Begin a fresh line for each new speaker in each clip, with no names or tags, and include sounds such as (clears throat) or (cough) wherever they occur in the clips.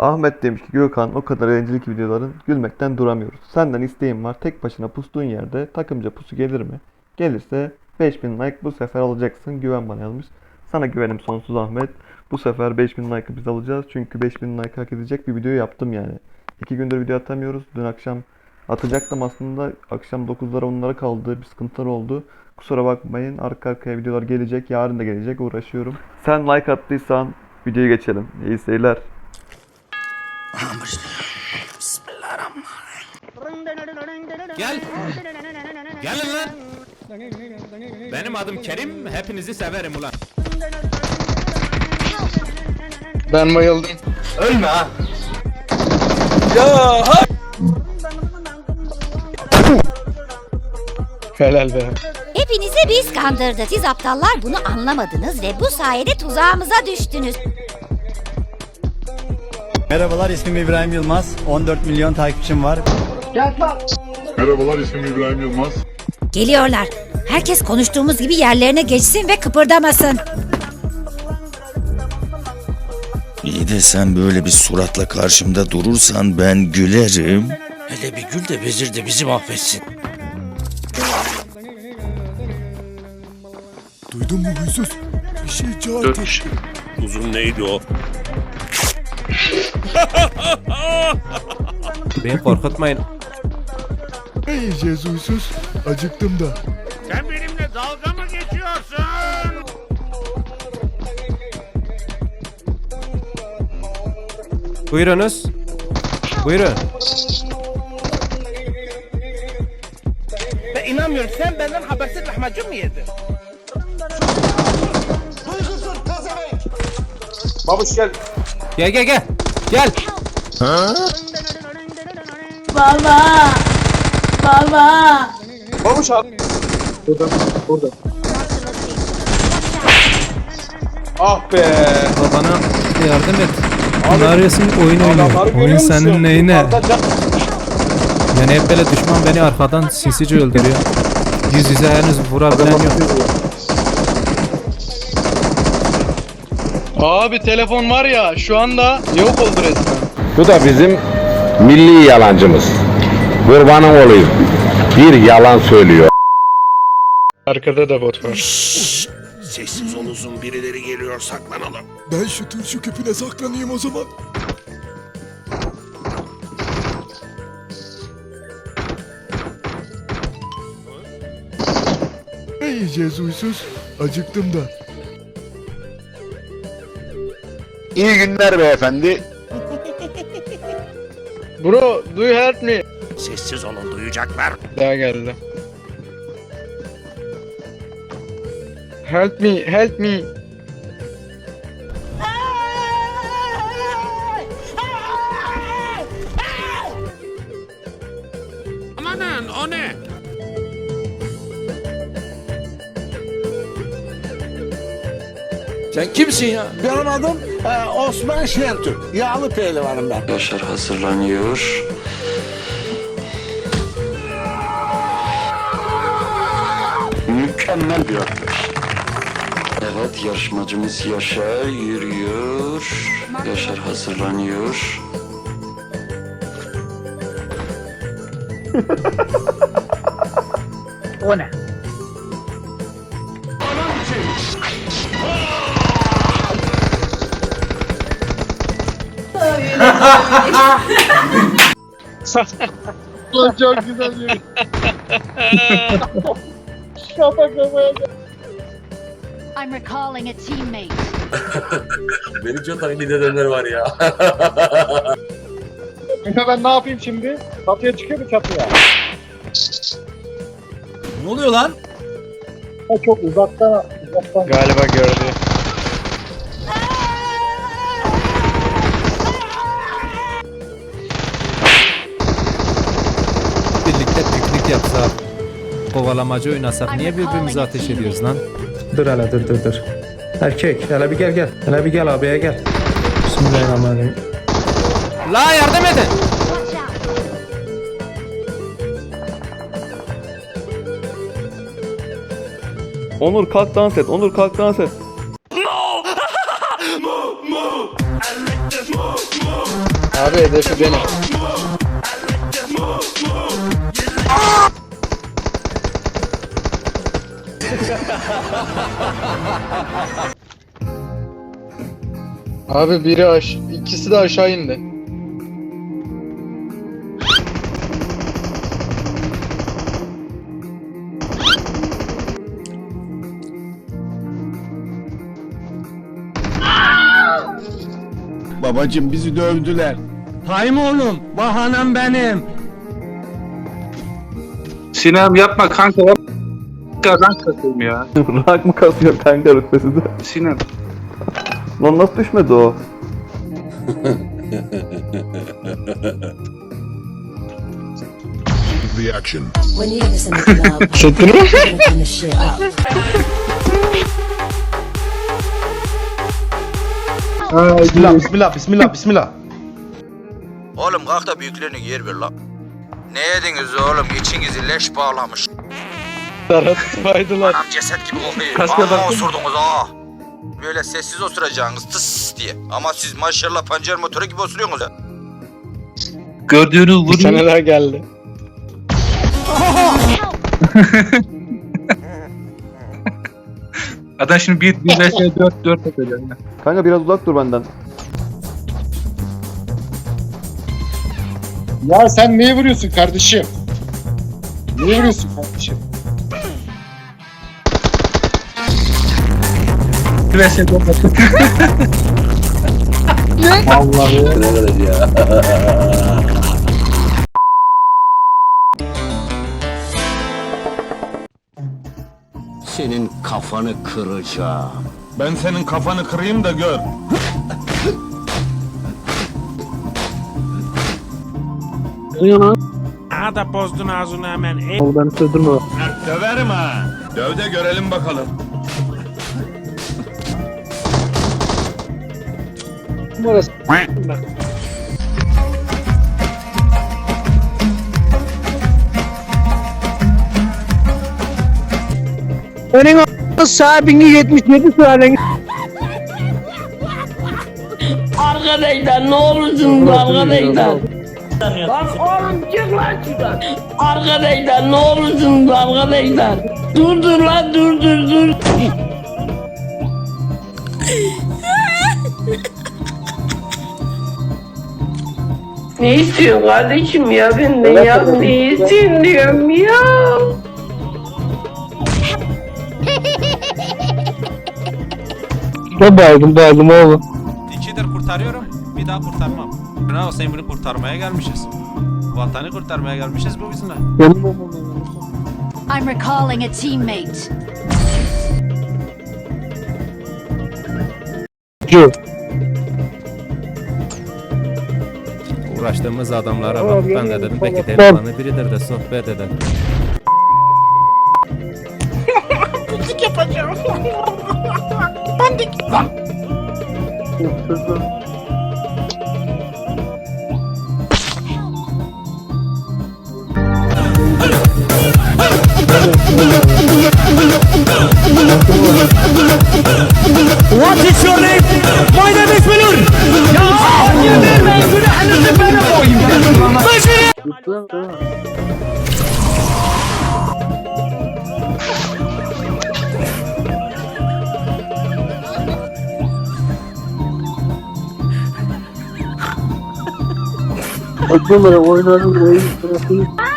Ahmet demiş ki Gökhan o kadar eğlenceli ki videoların gülmekten duramıyoruz. Senden isteğim var tek başına pustuğun yerde takımca pusu gelir mi? Gelirse 5000 like bu sefer alacaksın güven bana yazmış. Sana güvenim sonsuz Ahmet. Bu sefer 5000 like'ı biz alacağız çünkü 5000 like hak edecek bir video yaptım yani. İki gündür video atamıyoruz. Dün akşam atacaktım aslında. Akşam 9'lara 10'lara kaldı. Bir sıkıntılar oldu. Kusura bakmayın. Arka arkaya videolar gelecek. Yarın da gelecek. Uğraşıyorum. Sen like attıysan videoya geçelim. İyi seyirler.
Gel. Gelin lan. Benim adım Kerim, hepinizi severim ulan.
Ben bayıldım.
Ölme ha.
Helal be.
Hepinizi biz kandırdık. Siz aptallar bunu anlamadınız ve bu sayede tuzağımıza düştünüz.
Merhabalar ismim İbrahim Yılmaz. 14 milyon takipçim var.
Merhabalar ismim İbrahim Yılmaz.
Geliyorlar. Herkes konuştuğumuz gibi yerlerine geçsin ve kıpırdamasın.
İyi de sen böyle bir suratla karşımda durursan ben gülerim. Hele bir gül de vezir de bizi mahvetsin.
Duydun mu huysuz? Bir şey et.
Uzun neydi o?
Beni korkutmayın.
Yiyeceğiz huysuz? Acıktım da.
Sen benimle dalga mı geçiyorsun?
Buyurunuz. Buyurun.
Ben inanmıyorum. Sen benden habersiz lahmacun mu yedin?
Gel gel gel. Gel.
Bana yardım et. Ne arıyorsun oyun oynuyor. Oyun senin neyine? Yani hep böyle düşman beni arkadan sinsice öldürüyor. Yüz yüze henüz vurabilen yok.
Abi telefon var ya şu anda yok oldu resmen.
Bu da bizim milli yalancımız. Kurbanın olayım. Bir yalan söylüyor.
Arkada da bot var.
Sessiz ol uzun birileri geliyor saklanalım.
Ben şu turşu küpüne saklanayım o zaman. Ne yiyeceğiz huysuz? Acıktım da.
İyi günler beyefendi.
Bro do you help me?
Sessiz olun duyacaklar.
Daha geldi. Help me, help me.
Sen kimsin ya?
Benim adım e, Osman Şentürk. Yağlı pehlivanım ben.
Yaşar hazırlanıyor. Mükemmel bir atlayış. Evet yarışmacımız Yaşar yürüyor. Yaşar hazırlanıyor.
Çok güzel yürü. Kafa kafaya
I'm recalling a teammate. (laughs)
Beni çok taklit edenler var ya. (laughs)
Ya ben ne yapayım şimdi? Çatıya çıkıyor mu çatıya?
Ne oluyor lan?
Ha, çok uzaktan, uzaktan. Galiba gördü.
Kovalamacı oynasak. Niye birbirimize ateş ediyoruz lan?
Dur hele dur dur dur. Erkek hele bir gel gel. Hele bir gel abiye gel. Bismillahirrahmanirrahim.
La yardım edin.
Onur kalk dans et. Onur kalk dans et.
Abi hedefi benim. Abi biri aş ikisi de aşağı indi.
Babacım bizi dövdüler.
Hayım oğlum, bahanem benim.
Sinem yapma kanka yap. Kazan kasayım ya.
Rak mı kasıyor kanka rütbesi de?
Sinem.
Lan nasıl düşmedi o?
The (laughs) action.
Bismillah bismillah bismillah bismillah.
Oğlum kalk da büyüklerini yer ver lan. Ne yediniz oğlum? İçinizi leş bağlamış.
Faydalar.
Anam ceset gibi kokuyor.
Mı?
osurdunuz ha. Böyle sessiz osuracaksınız tıs diye. Ama siz maşallah pancar motoru gibi osuruyorsunuz ya.
Gördüğünü vurun. Bir daha geldi. (laughs) Adam şimdi 1 1 vs 4 4 atacak.
Kanka biraz uzak dur benden.
Ya sen neyi vuruyorsun kardeşim? Niye vuruyorsun kardeşim? 1 vs 4
Senin kafanı kıracağım.
Ben senin kafanı kırayım da gör. Döverim ha. Döv de görelim bakalım.
Arkadaşlar ne olursun arkadaşlar. Lan oğlum çık lan şuradan. Arkadaşlar ne olursun arkadaşlar. Dur dur lan dur dur dur. Ne istiyorsun kardeşim ya benden ya ne istiyorsun diyorum ya.
Ne bağırdım bağırdım oğlum.
İkidir kurtarıyorum. Bir daha kurtarmam. Bravo sen bunu kurtarmaya gelmişiz. Vatanı kurtarmaya gelmişiz bu bizimle.
I'm recalling a teammate.
Uğraştığımız adamlara bak. Ben de dedim belki delikanlı biridir de sohbet edelim. What is your name? My name is Münir. Ya
oynadım, oyun trafiği.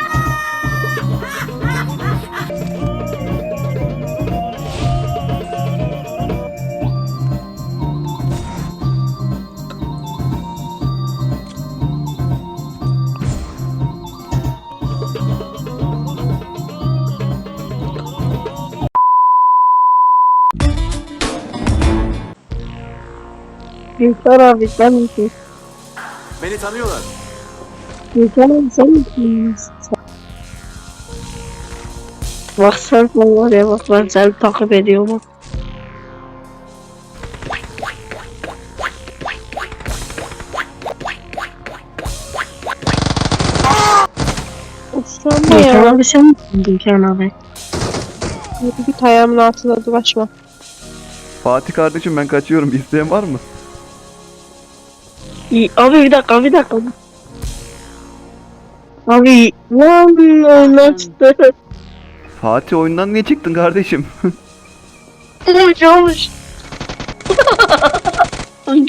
Gülşen abi sen misin?
Beni tanıyorlar.
Gülşen abi sen misin? Bak sen var ya bak ben seni takip ediyorum. Sen de ya. abi sen misin Gülşen abi?
Git ayağımın altında dolaşma.
Fatih kardeşim ben kaçıyorum. Bir isteğin var mı?
Abi bir dakika bir dakika. Abi lan oyundan çıktı.
Fatih oyundan niye çıktın kardeşim? (laughs)
Olmuş olmuş.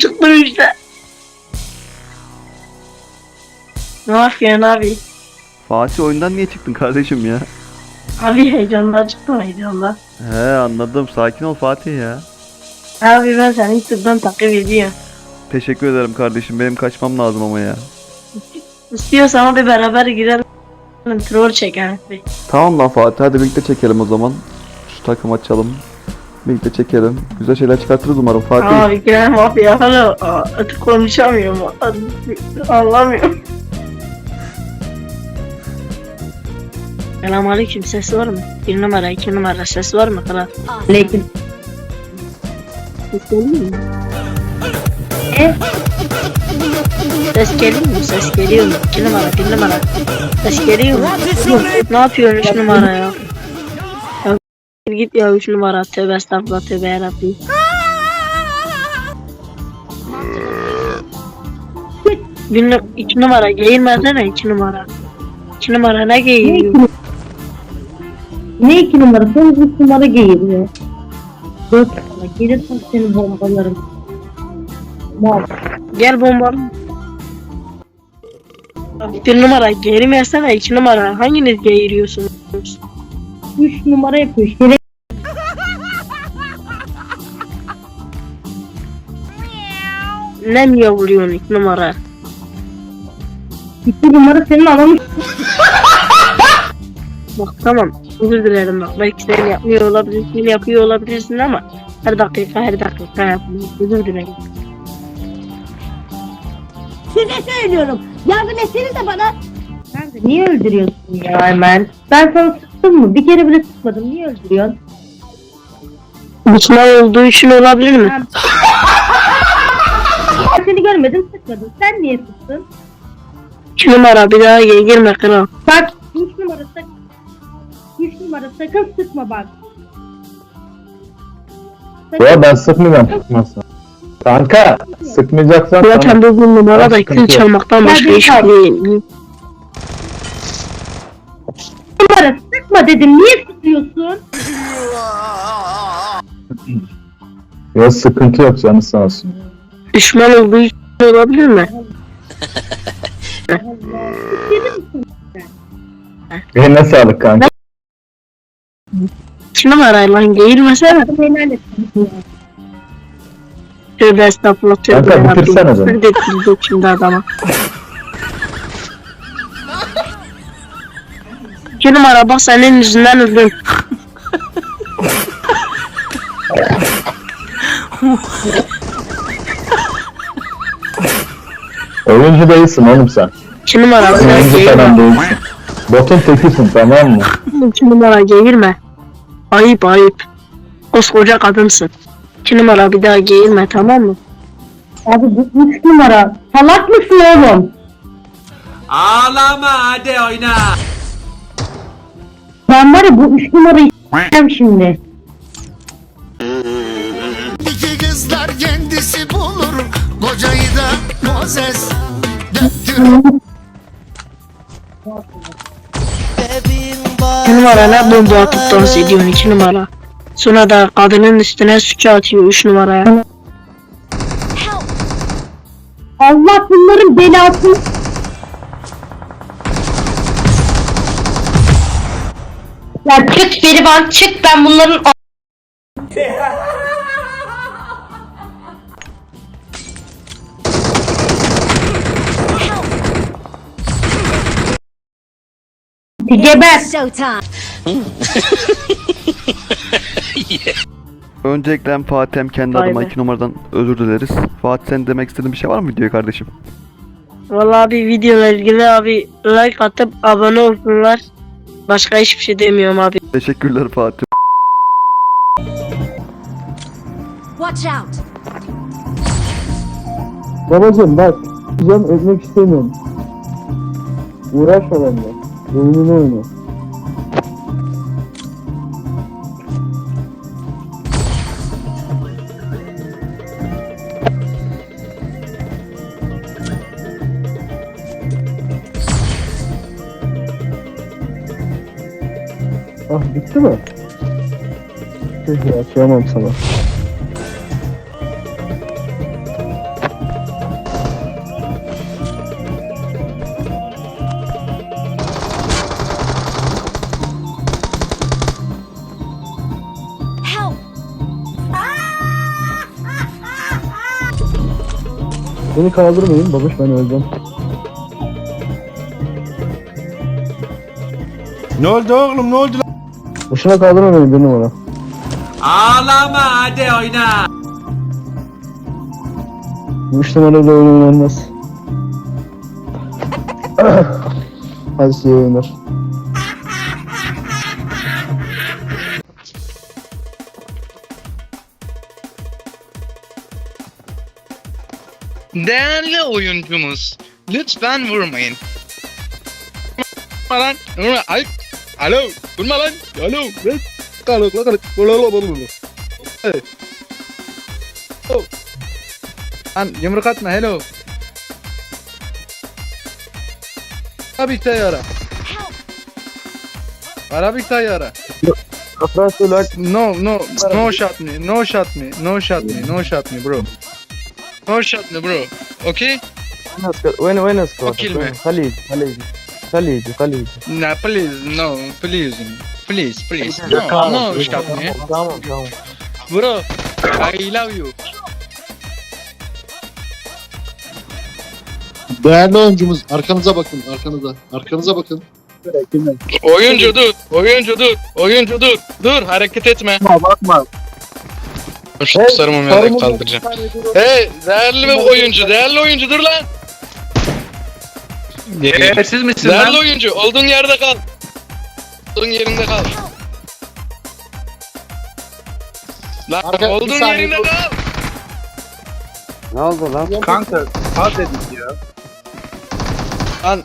Çıktım işte. Ne yapıyorsun abi?
Fatih oyundan niye çıktın kardeşim ya?
Abi heyecandan çıktım heyecandan.
He anladım. Sakin ol Fatih ya.
Abi ben seni YouTube'dan takip ediyorum.
Teşekkür ederim kardeşim. Benim kaçmam lazım ama ya.
İstiyorsan hadi beraber girelim. Troll çekelim.
Tamam lan Fatih hadi birlikte çekelim o zaman. Şu takım açalım. Birlikte çekelim. Güzel şeyler çıkartırız umarım Fatih.
Abi girelim abi ya. Hala artık konuşamıyorum. Anlamıyorum. Selamünaleyküm ses var mı? Bir numara iki numara ses var mı kral? Aleyküm. Ses geliyor mu? E? Ses geliyor mu? Ses geliyor mu? İki numara bir numara. Ses geliyor mu? ne yapıyorsun üç numara ya? ya git ya üç numara tövbe estağfurullah tövbe yarabbim. Nu- iki numara giyinmezsene iki numara. İki numara ne giyiyor?
Ne iki numara? Sen üç numara giyiniyor. Dört numara. Gelirsen seni bombalarım. Mal.
Gel bombalı. Bir numara giyinmezsene iki numara. Hanginiz giyiriyorsunuz?
Üç numara yapıyor. Şeref.
Ne mi yavruyorsun iki numara?
İki numara senin alamış.
Bak tamam özür dilerim bak belki sen yapmıyor olabilirsin yapıyor olabilirsin ama her dakika her dakika yapmıyor özür dilerim.
Size söylüyorum. Yardım etsenize bana. Sen de niye öldürüyorsun ya hemen? Ben sana sıktım mı? Bir kere bile sıkmadım. Niye öldürüyorsun?
Müslüman olduğu için olabilir mi?
Ben (laughs) seni görmedim sıkmadım. Sen niye sıktın?
İki numara bir daha gir- girme kral.
Bak üç numara sak. Üç numara sakın sıkma bak. Sakın-
Ya ben sıkmayacağım sıkmazsan. Kanka sıkmayacaksan
Zaten bu numara da
Sıkıntı
kül
yok.
çalmaktan başka
Hadi
iş
kal.
değil.
numara sıkma dedim. Niye sıkıyorsun? (clears throat)
Ya sıkıntı yok canı sağ olsun.
Düşman olduğu için olabilir mi? (laughs)
Eline sağlık kanka.
İki numara lan geğirmesene.
Helal et.
Tövbe estağfurullah tövbe
Kanka,
yarabbim.
bitirsene beni.
Bir de kızdık şimdi adama. İki numara bak senin yüzünden öldüm.
Oyuncu değilsin oğlum sen.
İki numara
Oyuncu falan değilsin. Botun tekisin tamam mı?
İki numara geğirme. Ayıp ayıp. Koskoca kadınsın. İki numara bir daha geğirme tamam mı?
Abi bu üç numara. Salak mısın oğlum?
Ağlama hadi oyna.
Ben var ya bu üç numarayı s**eceğim şimdi.
İki kızlar kendisi bulur. Kocayı da Moses döktürür.
İki numara ne bomba atıp dans ediyorsun iki numara. Sonra da kadının üstüne suçu atıyor üç numaraya.
Allah bunların belasını Ya çık Berivan çık ben bunların Geber.
Showtime. (laughs)
Öncelikle hem Fatih hem kendi
Vay
adıma
be.
iki numaradan özür dileriz. Fatih sen demek istediğin bir şey var mı videoya kardeşim?
Vallahi abi videoyla ilgili abi like atıp abone olsunlar. Başka hiçbir şey demiyorum abi.
Teşekkürler Fatih.
Watch out.
Babacım bak. Canım ölmek istemiyorum. Uğraşma benimle. Oyununu oyna. Bitti mi? Peki açamam sana.
Help!
Beni kaldırmayın babuş ben öleceğim.
Ne oldu oğlum ne oldu lan?
Boşuna kaldırmayın bir numara.
Ağlama hadi oyna.
Bu üç numarayla oyun oynanmaz. (laughs) Hadi size iyi oyunlar.
Değerli oyuncumuz, lütfen vurmayın. Alo, vurma lan, alo. Lan, kalık, kalık, kalık, kalık. Hey. Oh. Lan yumruk atma, hello. Arabik tayyara. Arabik tayyara. No, no, no shot me, no shot me, no shot me, no shot me, bro. No shot me, bro. Okay?
When when is
O kelime.
Khalid, Khalid. Khalid, Khalid.
Nah, please, no, please, please, please. No, no, stop me. Bro, I love you.
Değerli oyuncumuz arkanıza bakın arkanıza. Arkanıza bakın.
Oyuncu dur, oyuncu dur, oyuncu dur. Dur, hareket etme.
Bakma.
Şu sarımı merak kaldıracağım. Hey, değerli bir oyuncu, değerli oyuncu dur lan.
Siz misiniz
Değerli oyuncu, olduğun yerde kal. Olduğun yerinde kal. Lan
Arka- bir
olduğun
saniye
yerinde
dur.
kal.
Ne oldu lan?
Kanka hadi dedik ya.
Lan.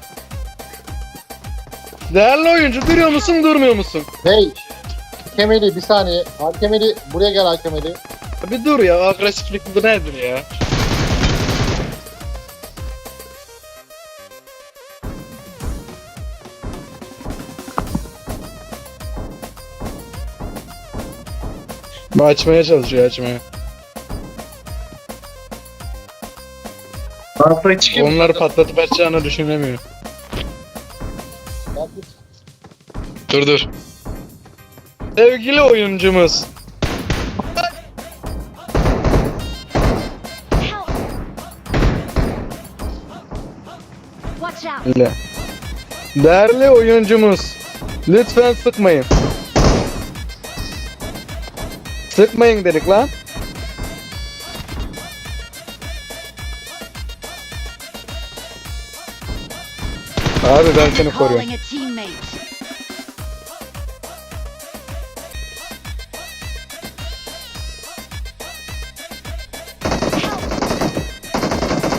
Değerli oyuncu duruyor musun durmuyor musun?
Hey. Hakemeli bir saniye. Hakemeli buraya gel hakemeli.
Bir dur ya agresiflik bu nedir ya? Açmaya çalışıyor açmaya. Onları patlatıp açacağını düşünemiyor. Dur dur. Sevgili oyuncumuz.
Watch out!
Öyle. Değerli oyuncumuz. Lütfen sıkmayın. Sıkmayın dedik lan. Abi ben seni koruyorum.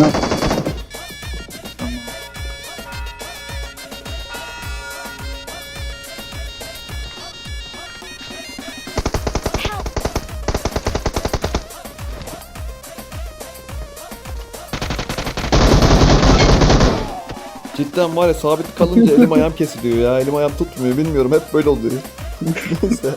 Calling
Cidden var ya sabit kalınca elim ayağım kesiliyor ya. Elim ayağım tutmuyor bilmiyorum hep böyle oluyor. (laughs) Neyse.